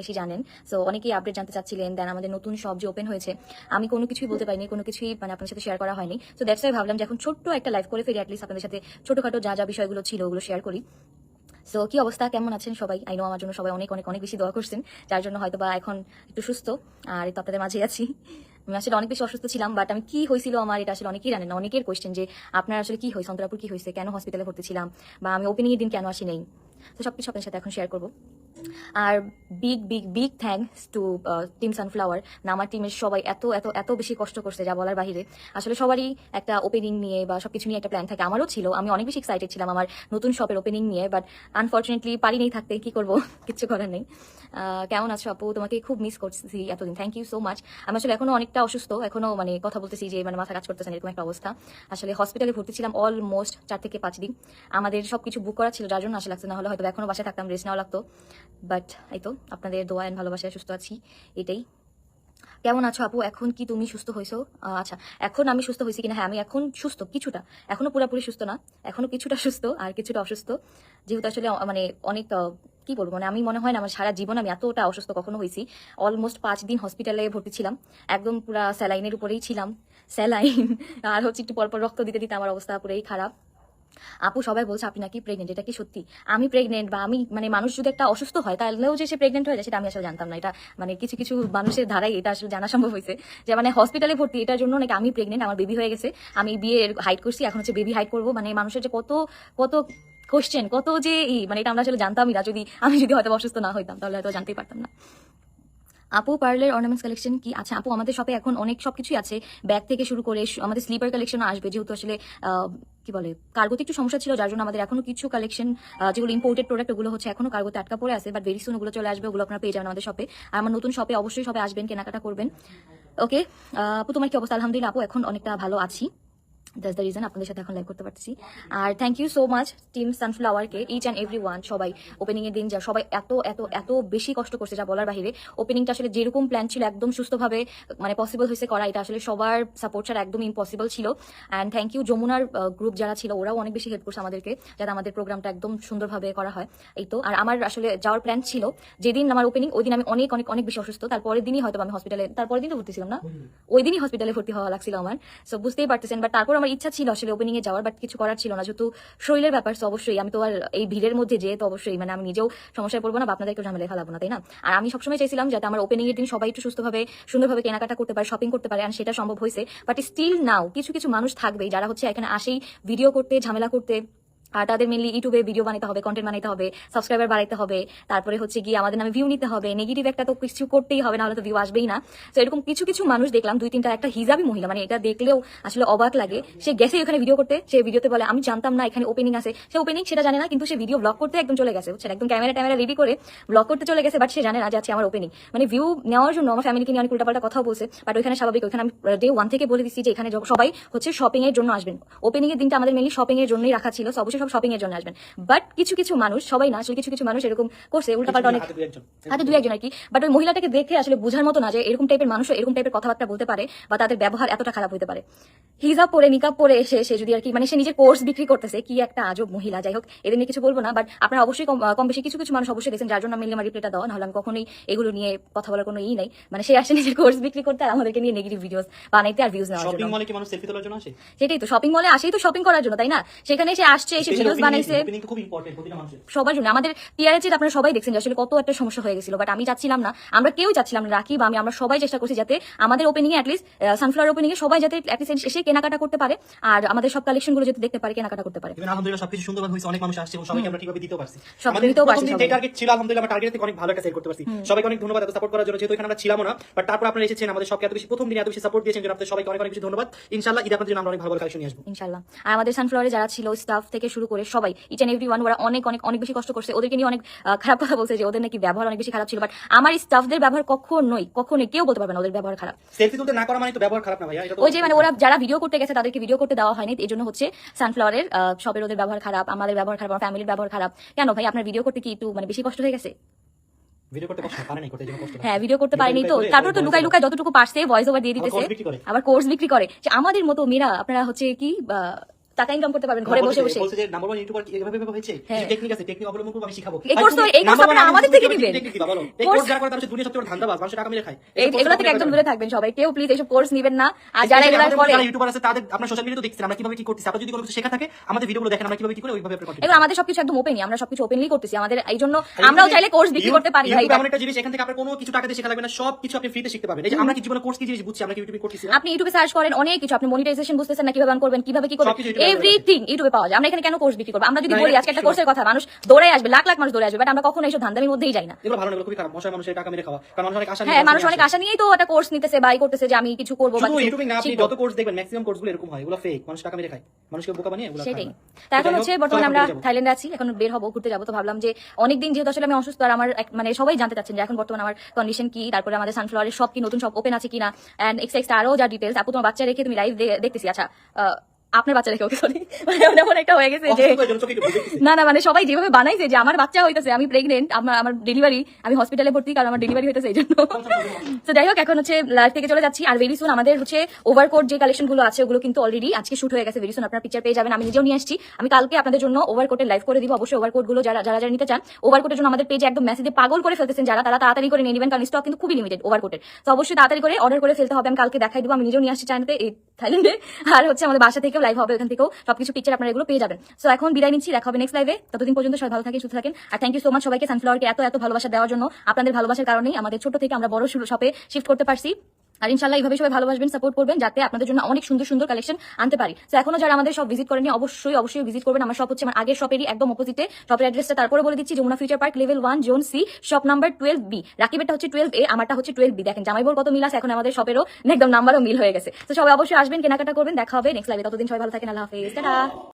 বেশি জানেন। সো অনেকেই আপডেট জানতে চাচ্ছিলেন দেন আমাদের নতুন সব যে ওপেন হয়েছে, আমি কোনো কিছুই বলতে পারিনি, কোনো কিছুই মানে আপনার সাথে শেয়ার করা হয়নি। তো দ্যাটস ওয়াই ভাবলাম যে এখন ছোট্ট একটা লাইভ করে ফেরি অ্যাটলিস্ট আপনাদের সাথে ছোটখাটো যা যা বিষয়গুলো ছিল ওগুলো শেয়ার করি। সো কি অবস্থা? কেমন আছেন সবাই? আই নো আমার জন্য সবাই অনেক অনেক অনেক বেশি দোয়া করছেন, যার জন্য হয়তো বা এখন একটু সুস্থ, আর তো আপনাদের মাঝে আছি। আমি আসলে অনেক বেশি অসুস্থ ছিলাম বাট আমি কি হয়েছিল আমার এটা আসলে অনেকেই জানেন অনেকের কোয়েশ্চেন যে, আপনার আসলে কি হয়েছে, অন্তরাপুর কি হয়েছে, কেন হসপিটালে ভর্তি ছিলাম, বা আমি ওপেনিং দিন কেন আসি নেই? তো সবকিছু আপনার সাথে এখন শেয়ার করব। আর big big big thanks to team Sunflower না, আমার টিমের সবাই এত এত এত বেশি কষ্ট করছে যা বলার বাহিরে। আসলে সবারই একটা ওপেনিং নিয়ে বা সবকিছু নিয়ে একটা প্ল্যান থাকে। আমারও ছিল। আমি অনেক বেশি এক্সাইটেড ছিলাম আমার নতুন শপের ওপেনিং নিয়ে বাট আনফর্চুনেটলি পারি নেই থাকতে। কি করব? কিচ্ছু করার নেই। কেমন আছো আপু? তোমাকে খুব মিস করছি এতদিন। থ্যাংক ইউ সো মাচ আমি আসলে এখনও অনেকটা অসুস্থ। এখনও মানে কথা বলতেছি যে মানে মাথা কাজ করতেছে না, এরকম একটা অবস্থা। আসলে হসপিটালে ভর্তি ছিলাম অলমোস্ট চার থেকে পাঁচ দিন। আমাদের সবকিছু বুক করা ছিল, যার জন্য আসা লাগছে। না হলে হয়তো এখনও বাসায় থাকতাম রেস্ট নেওয়া লাগতো। বাট এই তো? আপনাদের দোয়া এন্ড ভালোবাসায় সুস্থ আছি, এটাই। কেমন আছো আপু? এখন কি তুমি সুস্থ হয়েছো? আচ্ছা এখন আমি সুস্থ হয়েছি কিনা? হ্যাঁ আমি এখন সুস্থ, কিছুটা। এখনও পুরোপুরি সুস্থ না, এখনও কিছুটা সুস্থ আর কিছুটা অসুস্থ। যেহেতু আসলে মানে অনেক কি বলব মানে আমি মনে হয় না, আমার সারা জীবন আমি এতটা অসুস্থ কখনো হয়েছি। অলমোস্ট পাঁচ দিন হসপিটালে ভর্তি ছিলাম। একদম পুরা স্যালাইনের উপরেই ছিলাম। স্যালাইন আর হচ্ছে একটু পরপর রক্ত দিতে দিতে আমার অবস্থা পুরোই খারাপ। আপু সবাই বলছে, আপনি নাকি প্রেগনেন্ট এটা কি সত্যি? আমি প্রেগনেন্ট বা আমি মানে মানুষ যদি একটা অসুস্থ হয়, তাহলেও যে সে প্রেগনেন্ট হয়ে যায়, সেটা আমি আসলে জানতাম না। এটা মানে কিছু কিছু মানুষের ধারাই এটা আসলে জানা সম্ভব হয়েছে। যে মানে হসপিটালে ভর্তি, এটার জন্য নাকি আমি প্রেগনেন্ট আমার বেবি হয়ে গেছে। আমি বিয়ে হাইট করছি, এখন হচ্ছে বেবি হাইট করব। মানে মানুষের যে কত কত কোশ্চেন কত যে মানে এটা আমরা আসলে জানতামই না। যদি আমি যদি হয়তো অসুস্থ না হইতাম, তাহলে হয়তো জানতেই পারতাম না। আপু পার্লের অর্নামেন্টস কালেকশন কি আছে? আপু, আমাদের শপে এখন অনেক সবকিছুই আছে। ব্যাগ থেকে শুরু করে আমাদের স্লিপার কালেকশন আসবে, যেহেতু আসলে কি বলে, কার্গোতে একটু সমস্যা ছিল, যার জন্য আমাদের এখনও কিছু কালেকশন যেগুলো ইম্পোর্টেড প্রোডাক্ট ওগুলো হচ্ছে এখনও কার্গোতে আটকা পড়ে আছে বাট ভেরি সুন ওগুলো চলে আসবে, ওগুলো আপনারা পেয়ে যাবেন আমাদের শপে আর আমার নতুন শপে অবশ্যই শপে আসবেন, কেনাকাটা করবেন। ওকে আপু, তোমার কি অবস্থা? আলহামদুলিল্লাহ, আপু, এখন অনেকটা ভালো আছি। দ্যাটস দ্য রিজন আপনাদের সাথে এখন লাইভ করতে পারতেছি। আর thank you so much team সানফ্লাওয়ারকে each and every one সবাই ওপেনিং এর দিন যা সবাই এত এত এত বেশি কষ্ট করছে যা বলার বাহিরে। ওপেনিংটা আসলে যেরকম প্ল্যান ছিল একদম সুস্থভাবে মানে পসিবল হয়েছে করা এটা আসলে সবার সাপোর্ট ছাড়া একদম ইম্পসিবল ছিল। অ্যান্ড থ্যাংক ইউ যমুনার গ্রুপ যারা ছিল ওরাও অনেক বেশি হেল্প করছে আমাদেরকে যাতে আমাদের প্রোগ্রামটা একদম সুন্দরভাবে করা হয়। এই তো আর আমার আসলে যাওয়ার প্ল্যান ছিল যেদিন আমার ওপেনিং ওই দিন আমি অনেক অনেক অনেক বেশি অসুস্থ তারপরের দিনই হয়তো আমি হসপিটালে তারপরের দিনও ভর্তি ছিলাম না? ওই দিনই হসপিটালে ভর্তি হওয়া লাগছিল আমার। সো বুঝতেই পারতেছেন বাট তারপর আমার ইচ্ছা ছিল আসলে ওপেনিং এ যাওয়ার বাট কিছু করার ছিল না। যেহেতু শরীরের ব্যাপার, তো অবশ্যই আমি তো আর এই ভিড়ের মধ্যে যেয়ে তো অবশ্যই মানে আমি নিজেও সমস্যায় পড়ব না, বা আপনাদেরকেও ঝামেলায় ফেলাবো না, তাই না? আর আমি সবসময় চাইছিলাম যাতে আমার ওপেনিং এর দিন সবাই একটু সুস্থভাবে, সুন্দরভাবে কেনাকাটা করতে পারে শপিং করতে পারে আর সেটা সম্ভব হয়েছে। বাট স্টিল নাও কিছু কিছু মানুষ থাকবে যারা হচ্ছে এখানে আসেই ভিডিও করতে, ঝামেলা করতে আর তাদের মেনলি ইউটিউবে ভিডিও বানাতে হবে কন্টেন্ট বানাতে হবে সাবস্ক্রাইবার বাড়াইতে হবে। তারপরে হচ্ছে গিয়ে আমাদের নামে ভিউ নিতে হবে। নেগেটিভ একটা তো কিছু করতেই হবে, নাহলে তো ভিউ আসবেই না। তো এরকম কিছু কিছু মানুষ দেখলাম, দুই তিনটা একটা হিজাবি মহিলা মানে এটা দেখলেও আসলে অবাক লাগে। সে গেছে ওখানে ভিডিও করতে, সে ভিডিওতে বলে, আমি জানতাম না এখানে ওপেনিং আছে। সে ওপেনিং সেটা জানে না, কিন্তু সে ভিডিও ব্লগ করতে একদম চলে গেছে, বুঝছেন? একদম ক্যামেরা ট্যামেরা রেডি করে ব্লগ করতে চলে গেছে বাট সে জানে না যে আছে আমার ওপেনিং মানে ভিউ নেওয়ার জন্য আমার ফ্যামিলিকে নিয়ে অনেক উল্টাপাল্টা কথা বলছে বাট ওইখানে স্বাভাবিক ওখানে আমি ডে ওয়ান থেকে বলে দিচ্ছি যে এখানে সবাই হচ্ছে শপিং এর জন্য আসবেন। ওপেনিং এর দিনটা আমাদের মেনলি শপিং এর জন্যই রাখা ছিল, so অবশ্যই সব শপিং এর জন্য আসবেন। বাট কিছু কিছু মানুষ সবাই না আসলে কিছু কিছু মানুষ এরকম করছে উল্টাপাল্টা অনেক হাতে দুই একজন। আর কি। বাট ওই মহিলাটাকে দেখে আসলে বোঝার মতো না যে এরকম টাইপের মানুষ এরকম টাইপের কথাবার্তা বলতে পারে বা তাদের ব্যবহার এতটা খারাপ হতে পারে। হিজাব পরে নিকাব পরে এসে সে যদি আর কি মানে সে নিজের কোর্স বিক্রি করতেছে কি একটা আজব মহিলা যাই হোক এদের নিয়ে কিছু বলব না বাট আপনারা অবশ্যই কম বেশি কিছু কিছু মানুষ অবশ্যই দেখছেন যার জন্য আমি আমার রিপ্লাইটা দেওয়া নাহলে আমি কখনোই এগুলো নিয়ে কথা বলার কোনো ই নাই। মানে সে আসে নিজের কোর্স বিক্রি করতে আর আমাদেরকে নিয়ে নেগেটিভ ভিডিওস বানাইতে আর ভিউজ নেওয়ার জন্য। সেটাই তো শপিং মলে আসেই তো শপিং করার জন্য তাই না? সেখানে সে আসছে এসে ভিডিওস বানাইছে ওপেনিং খুব ইম্পর্টেন্ট প্রতিটা মানুষের। সবার জন্য। আমাদের টিআরএচ আপনারা সবাই দেখছেন আসলে কত একটা সমস্যা হয়ে গেছিল বাট আমি চাচ্ছিলাম না। আমরা কেউ চাচ্ছিলাম না রাখি বা আমি আমরা সবাই চেষ্টা করছি যাতে আমাদের ওপেনিং এ অ্যাটলিস্ট সানফ্লাওয়ার ওপেনিং এ সবাই যাতে অ্যাটলিস্ট এসে কেনাকাটা করতে পারে আর আমাদের সব কালেকশনগুলো যাতে দেখতে পারে কেনাকাটা করতে পারে। আলহামদুলিল্লাহ সবকিছু সুন্দরভাবে হয়েছে অনেক মানুষ আসছে এবং সবাইকে আমরা ঠিকভাবে দিতেও পারছি। আমাদের দিতেও পারছি প্রথম দিন সবাই। যে টার্গেট ছিল আলহামদুলিল্লাহ আমরা টার্গেট থেকে অনেক ভালো একটা সেল করতে পারছি। সবাইকে অনেক ধন্যবাদ এত সাপোর্ট করার জন্য যেহেতু এখানে আমরা ছিলাম না বাট তারপর আপনারা এসেছেন আমাদের সবকে এত বেশি প্রথম দিনে এত বেশি সাপোর্ট দিয়েছেন জন্য আপনাদের সবাইকে অনেক অনেক বেশি ধন্যবাদ। ইনশাআল্লাহ ঈদ আপনাদের জন্য আমরা অনেক ভালো ভালো কালেকশন নিয়ে আসব। ইনশাল্লাহ আর আমাদের সানফ্লাওয়ারে যারা ছিল স্টাফ থেকে শুরু করে সবাই ইচ এন্ড এভরি ওয়ান ওরা অনেক অনেক অনেক বেশি কষ্ট করছে। ওদেরকে নিয়ে অনেক খারাপ কথা বলছে যে ওদের নাকি ব্যবহার অনেক বেশি খারাপ ছিল। বাট আমার স্টাফদের ব্যবহার কখনোই কখনোই কেউ বলতে পারবে না ওদের ব্যবহার খারাপ। সেলফি তুলতে না করা মানে তো ব্যবহার খারাপ না ভাইয়া ওই যে মানে ওরা যারা ভিডিও করতে গেছে তাদেরকে ভিডিও করতে দেওয়া হয়নি। এই জন্য হচ্ছে সানফ্লাওয়ারের সবের ওদের ব্যবহার খারাপ আমাদের ব্যবহার খারাপ আমার ফ্যামিলির ব্যবহার খারাপ। কেন ভাই আপনার ভিডিও করতে কি একটু মানে বেশি কষ্ট হয়ে গেছে? ভিডিও করতে কষ্ট পারে করতে জন্য কষ্ট হ্যাঁ। ভিডিও করতে পারেনি তো। তারপর তো লুকাই। লুকাই যতটুকু পারছে ভয়েস ওভার দিয়ে দিতেছে। আবার কোর্স বিক্রি করে। আমাদের মতো মেয়েরা আপনারা হচ্ছে কি টাকা ইনকাম করতে পারবেন ঘরে বসে বসে। বলছে যে নাম্বার ওয়ান ইউটিউবার এভাবে এভাবে হয়েছে? হ্যাঁ। টেকনিক আছে টেকনিক অবলম্বন করব আমি শিখাবো। এই course তো- এই course আপনারা আমাদের থেকে নিবেন। এই কোর্স যারা করে তারা হচ্ছে দুনিয়া সবচেয়ে বড় ধান্দাবাজ মানুষের টাকা মেরে খায়। এগুলো থেকে একদম দূরে থাকবেন সবাই কেউ প্লিজ এইসব কোর্স নিবেন না। আর যারা এগুলো করে যারা ইউটিউবার আছে তাদের আপনার সোশ্যাল দেখছেন আমরা কীভাবে কি করতেছি? আপনার যদি কোনো কিছু শেখা থাকে আমাদের ভিডিওগুলো দেখেন আমরা কীভাবে কি করে ওইভাবে এগুলো আমাদের সবকিছু একদম ওপেনই আমরা সবকিছু ওপেনলি করতেছি। আমাদের এই জন্য আমরাও চাইলে কোর্স বিক্রি করতে পারি ভাই এমন একটা জিনিস এখান থেকে আপনার কোনো কিছু টাকা দিয়ে শেখা লাগবে না সব কিছু আপনি ফ্রিতে শিখতে পারবেন। এই যে আমরা কি জীবনে কোর্স কি জিনিস বুঝছি আমরা কি ইউটিউবে করতেছি আপনি ইউটিউবে সার্চ করেন অনেক কিছু। আপনি মনিটাইজেশন বুঝতেছেন না কীভাবে করবেন কীভাবে কি করবেন। এভরিথিং ইউটিউবে পাওয়া যায়। আমরা এখানে কেন কোর্স বিক্রি করব? আমরা যদি বলি আজকে একটা কোর্সের কথা মানুষ দৌড়ে আসবে লাখ লাখ মানুষ দৌড়ে আসবে বাট আমরা কখনো এইসব ধান্দামির মধ্যেই যাই না। এগুলো ভালো না খুবই খারাপ। মশায় মানুষের টাকা মেরে খাওয়া। কারণ মানুষ অনেক আশা হ্যাঁ মানুষ অনেক আশা নিয়েই তো একটা কোর্স নিতেছে বাই করতেছে যে আমি কিছু করব বা ইউটিউবে না আপনি যত কোর্স দেখবেন ম্যাক্সিমাম কোর্সগুলো এরকম হয়। এগুলো ফেক মানুষ টাকা মেরে খায়। মানুষকে বোকা বানিয়ে এগুলো সেটাই। তা এখন হচ্ছে বর্তমানে আমরা। থাইল্যান্ডে আছি এখন বের হব ঘুরতে যাব। তো ভাবলাম যে অনেকদিন যেহেতু আসলে আমি অসুস্থ আর আমার মানে সবাই জানতে চাচ্ছেন যে এখন বর্তমানে আমার কন্ডিশন কি তারপরে আমাদের সানফ্লাওয়ারের সব কি নতুন সব ওপেন আছে কিনা এন্ড এক্সট্রা আরও যা ডিটেলস আপু তোমার বাচ্চা রেখে তুমি লাইভ দেখতেছি। আচ্ছা আপনার বাচ্চা রেখে ওকে সরি মানে এমন একটা হয়ে গেছে যে। না না মানে সবাই যেভাবে বানাইছে যে আমার বাচ্চা হইতেছে আমি প্রেগনেন্ট আমার আমার ডেলিভারি আমি হসপিটালে ভর্তি কারণ আমার ডেলিভারি হইতেছে এই জন্য তো যাই হোক এখন হচ্ছে লাইভ থেকে চলে যাচ্ছি আর ভেরি সুন আমাদের হচ্ছে ওভারকোট যে কালেকশনগুলো আছে ওগুলো কিন্তু অলরেডি আজকে শুট হয়ে গেছে ভেরি সুন আপনার পিকচার পেয়ে যাবেন আমি নিজেও নিয়ে আসছি। আমি কালকে আপনাদের জন্য ওভারকোটের লাইভ করে দিব অবশ্যই ওভারকোটগুলো যারা যারা যারা নিতে চান ওভারকোটের জন্য আমাদের পেজে একদম মেসেজে পাগল করে ফেলতেছেন যারা তারা তাড়াতাড়ি করে নিয়ে নেবেন কারণ স্টক কিন্তু খুবই লিমিটেড ওভারকোটের তো অবশ্যই তাড়াতাড়ি করে অর্ডার করে ফেলতে হবে আমি কালকে দেখাই দিব আমি নিজেও নিয়ে আসছি চাইনাতে এই থাইল্যান্ডে আর হচ্ছে আমাদের বাসা থেকেও লাইভ হবে, ওখান থেকেও সবকিছু পিকচার আপনারা এগুলো পেয়ে যাবেন। সো এখন বিদায় নিচ্ছি, দেখা হবে নেক্সট লাইভে ততদিন পর্যন্ত সবাই ভালো থাকেন, সুস্থ থাকেন। আর থ্যাংক ইউ সো মাচ সবাইকে সানফ্লাওয়ারকে এত এত ভালোবাসা দেওয়ার জন্য। আপনাদের ভালোবাসার কারণেই আমাদের ছোট থেকে আমরা বড় শপে শিফট করতে পারছি। আর ইনশাল্লাহ এইভাবে সবাই ভালোবাসবেন সাপোর্ট করবেন যাতে আপনাদের জন্য অনেক সুন্দর সুন্দর কালেকশন আনতে পারি। তো এখনও যারা আমাদের সব ভিজিট করেনি অবশ্যই অবশ্যই ভিজিট করবেন। আমার শপ হচ্ছে আমার আগের শপেরই একদম অপোজিটে শপের অ্যাড্রেসটা তারপরে বলে দিচ্ছি, Jamuna future park level one zone C shop number twelve B রাকিবেরটা হচ্ছে টুয়েলভ এ আমারটা হচ্ছে টুয়েলভ বি দেখেন, জামাইবোর কত মিল আছে, এখন আমাদের শপেরও একদম নাম্বারও মিল হয়ে গেছে। তো সবাই অবশ্যই আসবেন, কেনাকাটা করবেন, দেখা হবে। নেক্সট লাইভে ততদিন সবাই ভালো থাকেন, আল্লাহ হাফেজ।